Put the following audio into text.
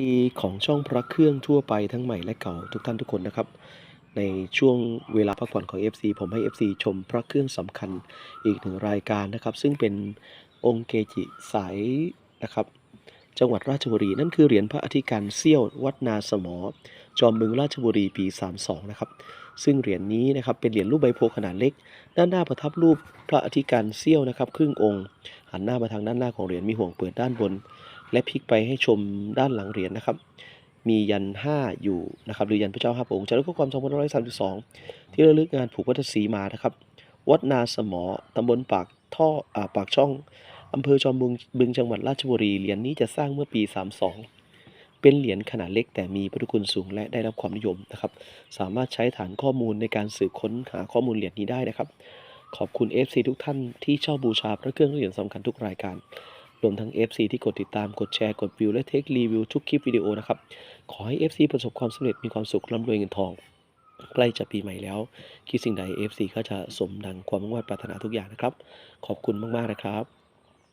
ดีของช่องพระเครื่องทั่วไปทั้งใหม่และเก่าทุกท่านทุกคนนะครับ ในช่วงเวลาพักผ่อนของ FC ผมให้ FC ชมพระเครื่องสำคัญอีกหนึ่งรายการนะครับ ซึ่งเป็นองค์เกจิสายนะครับ จังหวัดราชบุรี นั่นคือเหรียญพระอธิการเซี่ยววัดนาสมอ จอมบึงราชบุรีปี 32 นะครับ ซึ่งเหรียญนี้นะครับเป็นเหรียญรูปใบโพขนาดเล็ก ด้านหน้าประทับรูปพระอธิการเซี่ยวนะครับ ครึ่งองค์ หันหน้ามาทางด้านหน้าของเหรียญมีห่วงเปิดด้านบน และพลิกไปให้ชมด้านหลังเหรียญนะครับ มียัน 5 อยู่นะครับหรือยันพระเจ้าห้าพระองค์จากข้อความ2532 ที่ระลึกงานผูกวัตถสีมานะครับ วัดนาสมอตำบลปากท่ออปากช่องอำเภอจอมบึงบึงจังหวัดราชบุรีเหรียญนี้จะสร้างเมื่อปี 32 เป็นเหรียญขนาดเล็กแต่มีพุทธคุณสูงและได้รับความนิยมนะครับ สามารถใช้ฐานข้อมูลในการสืบค้นหาข้อมูลเหรียญนี้ได้นะครับ ขอบคุณ FC ทุกท่านที่เช่าบูชาพระเครื่องเหรียญสำคัญทุกรายการ รวมทั้ง FC ที่กดติดตามกดแชร์กดวิวและเทครีวิวทุกคลิปวิดีโอนะครับ ขอให้ FC ประสบความสำเร็จมีความสุขร่ำรวยเงินทองใกล้จะปีใหม่แล้ว คิดสิ่งใด FC ก็จะสมดังความมุ่งมั่นปรารถนาทุกอย่างนะครับ ขอบคุณมาก ๆ นะครับ